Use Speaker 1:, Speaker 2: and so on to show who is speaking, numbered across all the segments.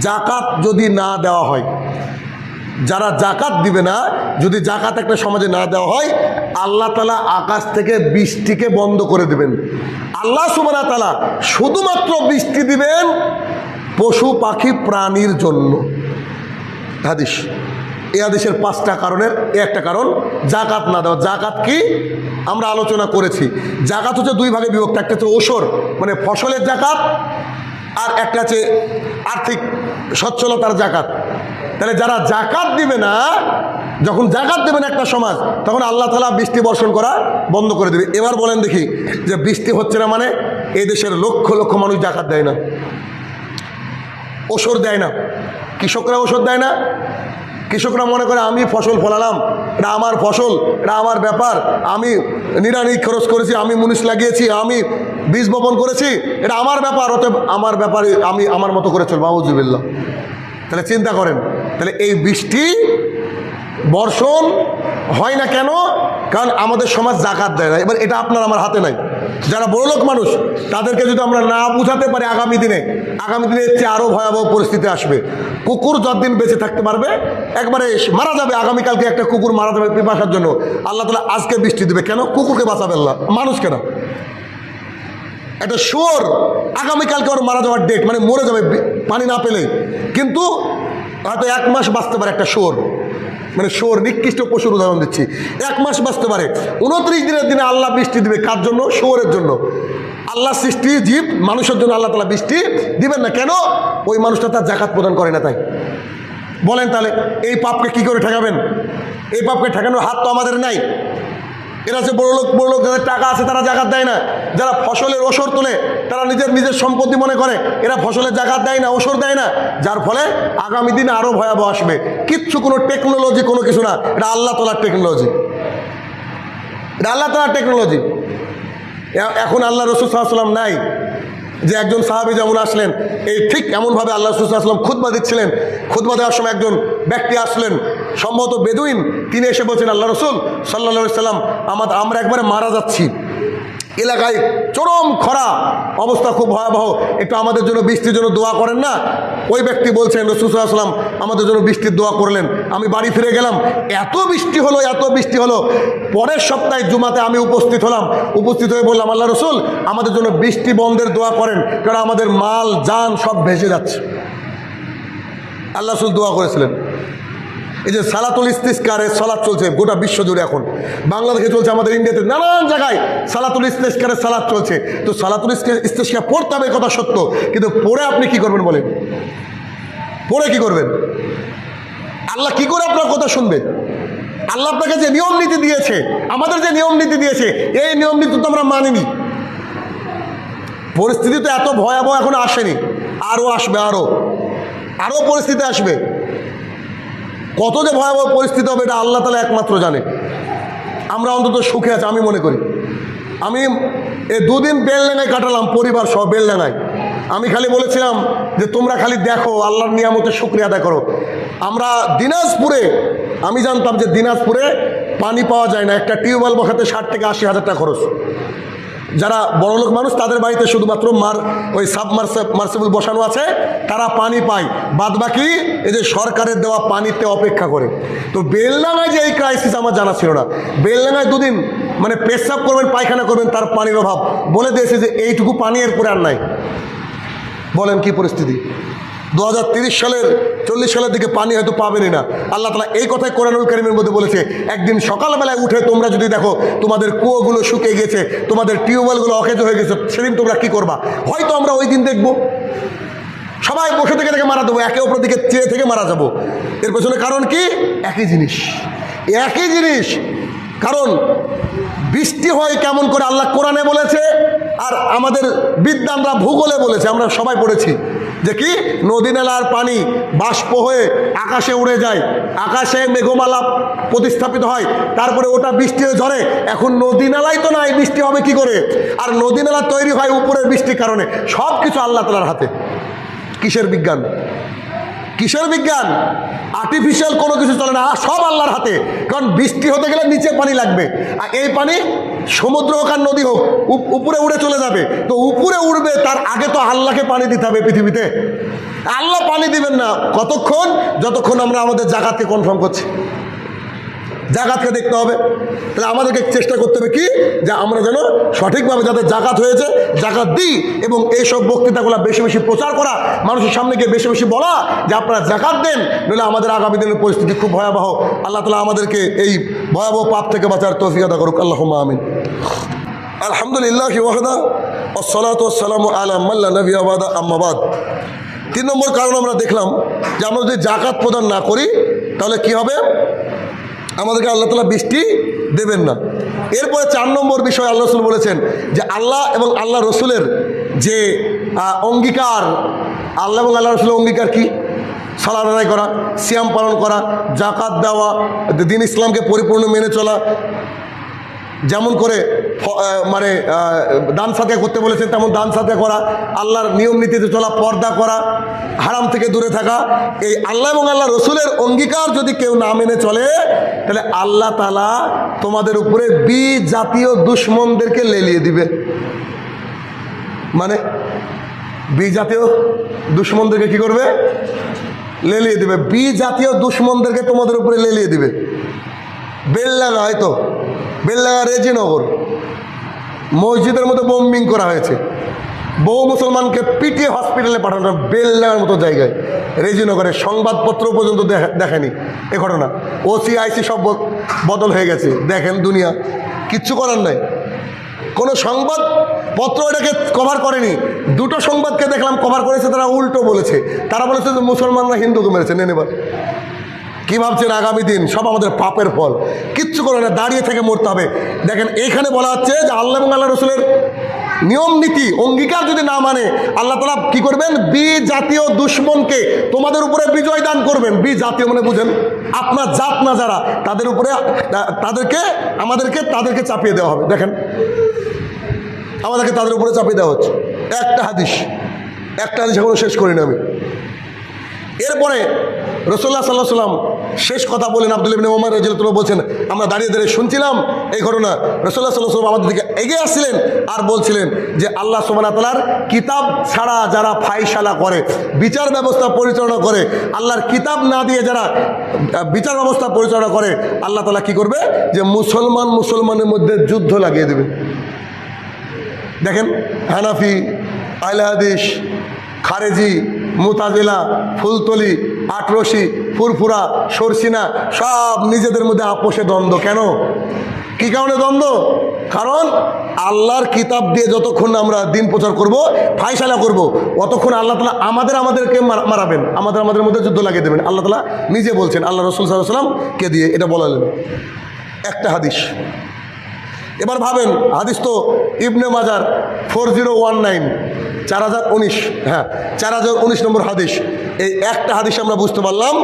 Speaker 1: জাকাত যদি না দেওয়া হয়। যারা জাকাত দিবে না, যদি জাকাত একটা সমাজে না দেওয়া হয়, আল্লাহ তালা আকাশ থেকে বৃষ্টিকে বন্ধ করে দেবেন। আল্লাহ সুবানা তালা শুধুমাত্র বৃষ্টি দিবেন পশু, পাখি, প্রাণীর জন্য। হাদিস। এ হাদিসের পাঁচটা কারণের, এ একটা কারণ, জাকাত না দেওয়া। জাকাত কি? আমরা আলোচনা করেছি। জাকাত হচ্ছে দুই ভাগে বিভক্ত। একটা হচ্ছে ওসর মানে ফসলের জাকাত আর একটা আছে আর্থিক সচ্ছলতার জাকাত। তাহলে যারা জাকাত দিবে না, যখন জাকাত দেবেন একটা সমাজ, তখন আল্লাহ তালা বৃষ্টি বর্ষণ করা বন্ধ করে দেবে। এবার বলেন দেখি, যে বৃষ্টি হচ্ছে না মানে এই দেশের লক্ষ লক্ষ মানুষ জাকাত দেয় না। ওষুধ দেয় না। কৃষকরা ওষুধ দেয় না। কৃষকরা মনে করে, আমি ফসল ফলালাম, এটা আমার ফসল, এটা আমার ব্যাপার, আমি নিরানি খরচ করেছি, আমি মুনিশ লাগিয়েছি, আমি বীজ বপন করেছি, এটা আমার ব্যাপার, অতএব আমার ব্যাপারে আমি আমার মতো করে চলবো আউজুবিল্লা তাহলে চিন্তা করেন, তাহলে এই বৃষ্টি বর্ষণ হয় না কেন? কারণ আমাদের সমাজ জাকাত দেয় না। এবার এটা আপনার আমার হাতে নাই। যারা বড়লোক মানুষ, তাদেরকে যদি আমরা না বুঝাতে পারি আগামী দিনে আগামী দিনে এর চেয়ে আরও ভয়াবহ পরিস্থিতি আসবে। কুকুর যতদিন বেঁচে থাকতে পারবে, একবারে মারা যাবে। আগামীকালকে একটা কুকুর মারা যাবে পিপাসার জন্য। আল্লাহ তালা আজকে বৃষ্টি দেবে। কেন? কুকুরকে বাঁচাবে আল্লাহ মানুষ কেন একটা শুয়োর আগামীকালকে ওর মারা যাওয়ার ডেট মানে মরে যাবে, পানি না পেলে। কিন্তু হয়তো এক মাস বাঁচতে পারে একটা শুয়োর মানে শুয়োর নিকৃষ্ট পশুর উদাহরণ দিচ্ছি। এক মাস বাঁচতে পারে। উনত্রিশ দিনের দিনে আল্লাহ বৃষ্টি দিবে কার জন্য? শুয়োরের জন্য। আল্লাহ সৃষ্টি জীব, মানুষের জন্য আল্লাহ তালা বৃষ্টি দিবেন না। কেন? ওই মানুষটা তার জাকাত প্রদান করে না তাই। বলেন তাহলে, এই পাপকে কি করে ঠেকাবেন? এই পাপকে ঠেকানোর হাত তো আমাদের নাই। এরা হচ্ছে বড়লোক বড়লোক যাদের টাকা আছে তারা জাকাত দেয় না। যারা ফসলের ওসর তোলে, তারা নিজের নিজের সম্পত্তি মনে করে। এরা ফসলের জাকাত দেয় না ওসর দেয় না। যার ফলে আগামী দিনে আরও ভয়াবহ আসবে। কিচ্ছু কোনো টেকনোলজি কোনো কিছু না। এটা আল্লাহ তোলার টেকনোলজি এটা আল্লাহ তোলার টেকনোলজি এখন আল্লাহ রসুল সাল্লাম নাই। যে একজন সাহাবি যেমন আসলেন, এই ঠিক এমনভাবে আল্লাহ রসুল আসলাম খুদবা দিচ্ছিলেন। খুদবা দেওয়ার সময় একজন ব্যক্তি আসলেন সম্ভবত বেদুইন, তিনি এসে বলছেন, আল্লাহ রসুল সাল্লা সাল্লাম আমাদের আমরা একবারে মারা যাচ্ছি। এলাকায় চরম খরা, অবস্থা খুব ভয়াবহ। একটু আমাদের জন্য বৃষ্টির জন্য দোয়া করেন না? ওই ব্যক্তি বলছেন রসুলাম আমাদের জন্য বৃষ্টির দোয়া করলেন। আমি বাড়ি ফিরে গেলাম, এত বৃষ্টি হলো, এত বৃষ্টি হলো। পরের সপ্তাহে জুমাতে আমি উপস্থিত হলাম। উপস্থিত হয়ে বললাম, আল্লাহ রসুল, আমাদের জন্য বৃষ্টি বন্ধের দোয়া করেন, কারণ আমাদের মাল, যান সব ভেসে যাচ্ছে। আল্লাহ রসুল দোয়া করেছিলেন। এই যে সালাতুল ইস্তিস্কারের সালাদ চলছে, গোটা বিশ্ব জুড়ে এখন। বাংলাদেশে চলছে, আমাদের ইন্ডিয়াতে নানান জায়গায় সালাতুল ইস্তিস্কারের সালাদ চলছে। তো সালাতুল ইস্তিস্কার পড়তে হবে কথা সত্য। কিন্তু পড়ে আপনি কি করবেন বলেন? পড়ে কি করবেন? আল্লাহ কি করে আপনার কথা শুনবে? আল্লাহ আপনাকে যে নিয়ম নীতি দিয়েছে, আমাদের যে নিয়ম নীতি দিয়েছে, এই নিয়ম নীতি তো আমরা মানিনি। পরিস্থিতি তো এত ভয়াবহ এখন আসেনি। আরও আসবে আরও আরও পরিস্থিতি আসবে। কত যে ভয়াবহ পরিস্থিতি হবে, এটা আল্লাহ তালা একমাত্র জানে। আমরা অন্তত সুখে আছি, আমি মনে করি। আমি এ দুদিন বেলডাঙায় কাটালাম, পরিবার সহ বেলডাঙায় আমি খালি বলেছিলাম যে, তোমরা খালি দেখো, আল্লাহর নিয়ামতের শুক্রিয়া আদায় করো। আমরা দিনাজপুরে, আমি জানতাম যে দিনাজপুরে পানি পাওয়া যায় না। একটা টিউবওয়েল বসাতে ষাট থেকে আশি হাজার টাকা খরচ। যারা বড়লোক মানুষ, তাদের বাড়িতে শুধুমাত্র মার, ওই সাবমার্সেবল বসানো আছে, তারা পানি পায়। বাদ বাকি এই যে সরকারের দেওয়া পানিতে অপেক্ষা করে। তো বেলডাঙায় যে এই ক্রাইসিস আমার জানা ছিল না। বেলডাঙায় দুদিন মানে পেশাব করবেন, পায়খানা করবেন, তার পানির অভাব। বলে দিয়েছে যে এইটুকু পানি এরপরে আর নাই। বলেন কি পরিস্থিতি? দু সালের চল্লিশ সালের দিকে পানি হয়তো পাবেনই না। আল্লাহ তালা এই কথাই কোরআনুল করিমের মধ্যে বলেছে, একদিন সকালবেলায় উঠে তোমরা যদি দেখো তোমাদের কুয়োগুলো শুকিয়ে গেছে, তোমাদের টিউবওয়েলগুলো অকেজ হয়ে গেছে, সেদিন তোমরা কি করবা? হয়তো আমরা ওই দিন দেখব। সবাই বসে থেকে থেকে মারা দেবো, একে অপর দিকে চেয়ে থেকে মারা যাব। এর পেছনে কারণ কি? একই জিনিস। একই জিনিস। কারণ বৃষ্টি হয় কেমন করে আল্লাহ কোরআনে বলেছে, আর আমাদের বিদ্যানরা ভূগোলে বলেছে, আমরা সবাই পড়েছি। যে কি নদী নালার পানি বাষ্প হয়ে আকাশে উড়ে যায়। আকাশে মেঘমালা প্রতিস্থাপিত হয়, তারপরে ওটা বৃষ্টি হয়ে ঝরে। এখন নদী নালাই তো নাই, বৃষ্টি হবে কি করে? আর নদী নালা তৈরি হয় উপরের বৃষ্টির কারণে। সব কিছু আল্লাহ তালার হাতে। কিসের বিজ্ঞান? কিসের বিজ্ঞান? আর্টিফিশিয়াল কোনো কিছু চলে না, সব আল্লাহর হাতে। কারণ বৃষ্টি হতে গেলে নিচে পানি লাগবে। আর এই পানি সমুদ্র হোক আর নদী হোক উপরে উড়ে চলে যাবে। তো উপরে উড়বে, তার আগে তো আল্লাহকে পানি দিতে হবে পৃথিবীতে। আল্লাহ পানি দিবেন না, কতক্ষণ? যতক্ষণ আমরা আমাদের জায়গাতে কনফার্ম করছি। জাকাতকে দেখতে হবে। তাহলে আমাদেরকে চেষ্টা করতে হবে কি? যে আমরা যেন সঠিকভাবে যাদের জাকাত হয়েছে, জাকাত দিই এবং এইসব বক্তৃতাগুলো বেশি বেশি প্রচার করা, মানুষের সামনে গিয়ে বেশি বেশি বলা, যে আপনারা জাকাত দেন, নইলে আমাদের আগামী দিনের পরিস্থিতি খুব ভয়াবহ। আল্লাহ তালা আমাদেরকে এই ভয়াবহ পাপ থেকে বাঁচার তৌফিক আদা করুক। আল্লাহ আমিন। আলহামদুলিল্লাহ ওয়াহদা ওসলাত ওসালাম আলা মাল্লা নবী আবাদা আম্মাবাদ তিন নম্বর কারণ আমরা দেখলাম যে আমরা যদি জাকাত প্রদান না করি, তাহলে কি হবে? আমাদেরকে আল্লাহ তালা বৃষ্টি দেবেন না। এরপরে চার নম্বর বিষয় আল্লাহ রসুল বলেছেন যে আল্লাহ এবং আল্লাহ রসুলের যে অঙ্গীকার, আল্লাহ এবং আল্লাহ রসুলের অঙ্গীকার কি? সালাদ আদায় করা, সিয়াম পালন করা জাকাত দেওয়া, দিন ইসলামকে পরিপূর্ণ মেনে চলা, যেমন করে মানে দান সাথে করতে বলেছেন, তেমন দান সাথে করা, আল্লাহর নিয়ম নীতিতে চলা, পর্দা করা, হারাম থেকে দূরে থাকা, এই আল্লাহ এবং আল্লাহ রসুলের অঙ্গীকার যদি কেউ না মেনে চলে, তাহলে আল্লাহ তালা তোমাদের উপরে বি জাতীয় দুশ্মনদেরকে লেলিয়ে দিবে। মানে বি জাতীয় দুশ্মনদেরকে কি করবে? লেলিয়ে দিবে। বি জাতীয় দুশ্মনদেরকে তোমাদের উপরে লেলিয়ে দিবে। বেললাগা হয়তো বেললাগা রেজিনগর। মসজিদের মধ্যে বোম্বিং করা হয়েছে। বহু মুসলমানকে পিটিয়ে হসপিটালে পাঠানো বেললাগার মতো জায়গায়। রেজিনগরে সংবাদপত্র পর্যন্ত দেখে- দেখেনি এ ঘটনা। ওসি আইসি সব বদল হয়ে গেছে। দেখেন দুনিয়া। কিচ্ছু করার নাই। কোনো সংবাদপত্র এটাকে কভার করেনি। দুটো সংবাদকে দেখলাম কভার করেছে, তারা উল্টো বলেছে। তারা বলেছে যে মুসলমানরা হিন্দুকে মেরেছে। নেন কি ভাবছেন আগামী দিন? সব আমাদের পাপের ফল। কিচ্ছু করে না দাঁড়িয়ে থেকে মরতে হবে। দেখেন, এইখানে বলা হচ্ছে যে আল্লাহ এবং আল্লাহ রসুলের নিয়ম নীতি, অঙ্গীকার যদি না মানে আল্লাহ তালা কি করবেন? বি জাতীয় দুশ্মনকে তোমাদের উপরে বিজয় দান করবেন। বি জাতীয় মানে বুঝেন, আপনার জাত না যারা, তাদের উপরে, তাদেরকে, আমাদেরকে, তাদেরকে চাপিয়ে দেওয়া হবে। দেখেন, আমাদেরকে তাদের উপরে চাপিয়ে দেওয়া হচ্ছে। একটা হাদিস একটা হাদিস এখনও শেষ করিনি আমি। এরপরে রসোল্লা সাল্লাহ সাল্লাম শেষ কথা বলেন আব্দুল ইবিন ওমর রাজিয়াল্লাহু বলছেন, আমরা দাঁড়িয়ে দাঁড়িয়ে শুনছিলাম এই ঘটনা। রসোল্লা সাল্লাহ আমাদের দিকে এগিয়ে আসছিলেন আর বলছিলেন যে, আল্লাহ সোমানা তালার কিতাব ছাড়া যারা ফাইশালা করে, বিচার ব্যবস্থা পরিচালনা করে, আল্লাহর কিতাব না দিয়ে যারা বিচার ব্যবস্থা পরিচালনা করে, আল্লাহ তালা কি করবে? যে মুসলমান মুসলমানের মধ্যে যুদ্ধ লাগিয়ে দেবে। দেখেন, হানাফি আহলে হাদিস খারেজি, মুতাজিলা, ফুলতলি আটরসি ফুরফুরা, সরসিনা, সব নিজেদের মধ্যে আপোষে দ্বন্দ্ব। কেন? কি কারণে দ্বন্দ্ব? কারণ আল্লাহর কিতাব দিয়ে যতক্ষণ আমরা দিন প্রচার করব ফাইসালা করব, অতক্ষণ আল্লাহ তালা আমাদের আমাদেরকে মারাবেন, আমাদের আমাদের মধ্যে যুদ্ধ লাগিয়ে দেবেন। আল্লাহ তালা নিজে বলছেন, আল্লাহ রসুল সাল্লাহ কে দিয়ে এটা বলালেন। একটা হাদিস। এবার ভাবেন, হাদিস তো ইবনে মাজার ফোর জিরো ওয়ান নাইন চার হাজার উনিশ হ্যাঁ চার হাজার উনিশ নম্বর হাদিস। এই একটা হাদিস আমরা বুঝতে পারলাম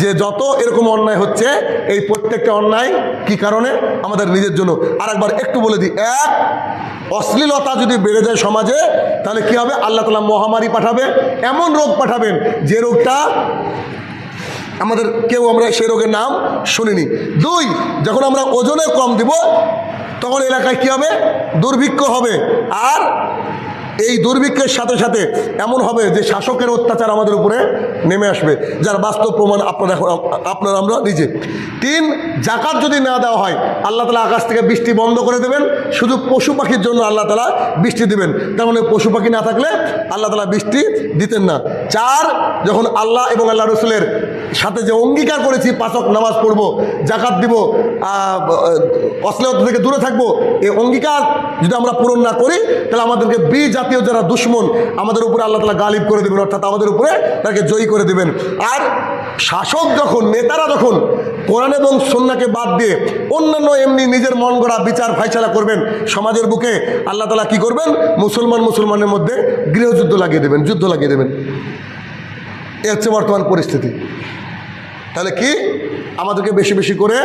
Speaker 1: যে যত এরকম অন্যায় হচ্ছে, এই প্রত্যেকটা অন্যায় কি কারণে? আমাদের নিজের জন্য। আর একবার একটু বলে দিই। এক, অশ্লীলতা যদি বেড়ে যায় সমাজে, তাহলে কি হবে? আল্লাহ তালা মহামারী পাঠাবে, এমন রোগ পাঠাবেন যে রোগটা আমাদের কেউ আমরা সেই রোগের নাম শুনিনি। দুই, যখন আমরা ওজনে কম দিব, তখন এলাকায় কি হবে? দুর্ভিক্ষ হবে। আর এই দুর্ভিক্ষের সাথে সাথে এমন হবে যে শাসকের অত্যাচার আমাদের উপরে নেমে আসবে, যার বাস্তব প্রমাণ আপনারা আপনারা আমরা নিজে। তিন, জাকাত যদি না দেওয়া হয়, আল্লাহ তালা আকাশ থেকে বৃষ্টি বন্ধ করে দেবেন। শুধু পশু পাখির জন্য আল্লাহ তালা বৃষ্টি দেবেন। তার মানে পশু পাখি না থাকলে আল্লাহ তালা বৃষ্টি দিতেন না। চার, যখন আল্লাহ এবং আল্লাহ রসুলের সাথে যে অঙ্গীকার করেছি, পাচক নামাজ পড়ব, জাকাত দিব অশ্লীলতা থেকে দূরে থাকব এই অঙ্গীকার যদি আমরা পূরণ না করি, তাহলে আমাদেরকে বি জাতীয় যারা দুশ্মন, আমাদের উপরে আল্লাহ তালা গালিব করে দেবেন, অর্থাৎ আমাদের উপরে তাকে জয়ী করে দেবেন। আর শাসক যখন, নেতারা যখন কোরআন এবং সন্নাকে বাদ দিয়ে অন্যান্য এমনি নিজের মন গড়া বিচার ফাইসালা করবেন, সমাজের বুকে আল্লাহ তালা কি করবেন? মুসলমান মুসলমানের মধ্যে গৃহযুদ্ধ লাগিয়ে দেবেন, যুদ্ধ লাগিয়ে দেবেন। এ হচ্ছে বর্তমান পরিস্থিতি। তাহলে কি? আমাদেরকে বেশি বেশি করে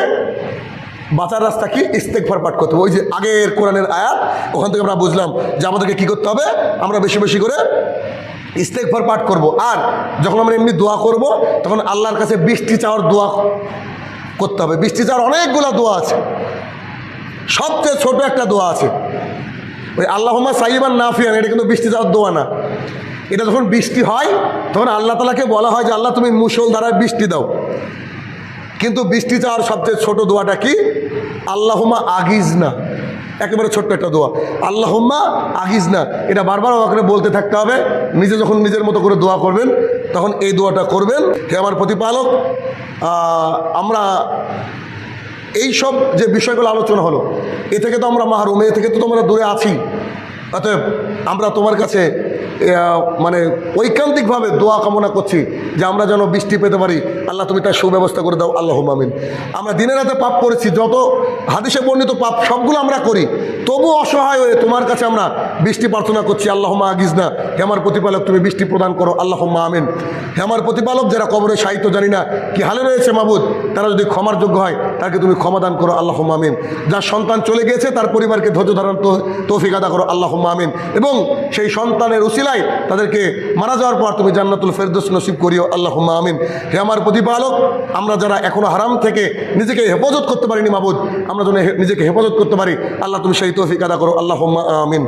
Speaker 1: বাঁচার রাস্তা কি? ইস্তেকফার পাঠ করতে হবে। ওই যে আগের কোরআনের আয়াত, ওখান থেকে আমরা বুঝলাম যে আমাদেরকে কি করতে হবে? আমরা বেশি বেশি করে ইস্তেকফার পাঠ করব। আর যখন আমরা এমনি দোয়া করব, তখন আল্লাহর কাছে বৃষ্টি চাওয়ার দোয়া করতে হবে। বৃষ্টি চাওয়ার অনেকগুলো দোয়া আছে। সবচেয়ে ছোট একটা দোয়া আছে। ওই আল্লাহমা সাইবান নাফিয়ান, এটা কিন্তু বৃষ্টি চাওয়ার দোয়া না। এটা যখন বৃষ্টি হয়, তখন আল্লাহ তালাকে বলা হয় যে, আল্লাহ, তুমি মুসল দ্বারা বৃষ্টি দাও। কিন্তু বৃষ্টি চাওয়ার সবচেয়ে ছোট দোয়াটা কি? আল্লাহমা আগিজ না একেবারে ছোট্ট একটা দোয়া। আল্লাহম্মা আগিজ না এটা বারবার আমাকে বলতে থাকতে হবে। নিজে যখন নিজের মতো করে দোয়া করবেন, তখন এই দোয়াটা করবেন। হে আমার প্রতিপালক আমরা এই সব যে বিষয়গুলো আলোচনা হলো, এ থেকে তো আমরা মাহরুম, এ থেকে তো তোমরা দূরে আছি। অতএব আমরা তোমার কাছে মানে ঐকান্তিকভাবে দোয়া কামনা করছি যে আমরা যেন বৃষ্টি পেতে পারি। আল্লাহ, তুমি তার সুব্যবস্থা করে দাও। আল্লাহ মামিন আমরা দিনের রাতে পাপ করেছি, যত হাদিসে বর্ণিত পাপ সবগুলো আমরা করি, তবু অসহায় হয়ে তোমার কাছে আমরা বৃষ্টি প্রার্থনা করছি আল্লাহ আগিজ না হে আমার প্রতিপালক, তুমি বৃষ্টি প্রদান করো। আল্লাহ মা আমিন। হে আমার প্রতিপালক, যারা কবরে সাহিত্য জানি না কি হালে রয়েছে মাবুদ, তারা যদি ক্ষমার যোগ্য হয়, তাকে তুমি ক্ষমা দান করো। আল্লাহ আমিন। যার সন্তান চলে গিয়েছে, তার পরিবারকে ধৈর্য ধারণ, তৌফিক আদা করো। আল্লাহ আমিন। এবং সেই সন্তানের উসিলায় তাদেরকে মারা যাওয়ার পর তুমি জান্নাতুল ফেরদোস নসিব করিও আল্লাহ আমিন। হে আমার প্রতিপালক, আমরা যারা এখনও হারাম থেকে নিজেকে হেফাজত করতে পারিনি মাবুদ, আমরা যেন নিজেকে হেফাজত করতে পারি, আল্লাহ তুমি সেই তৌফিক আদা করো আল্লাহ আমিন।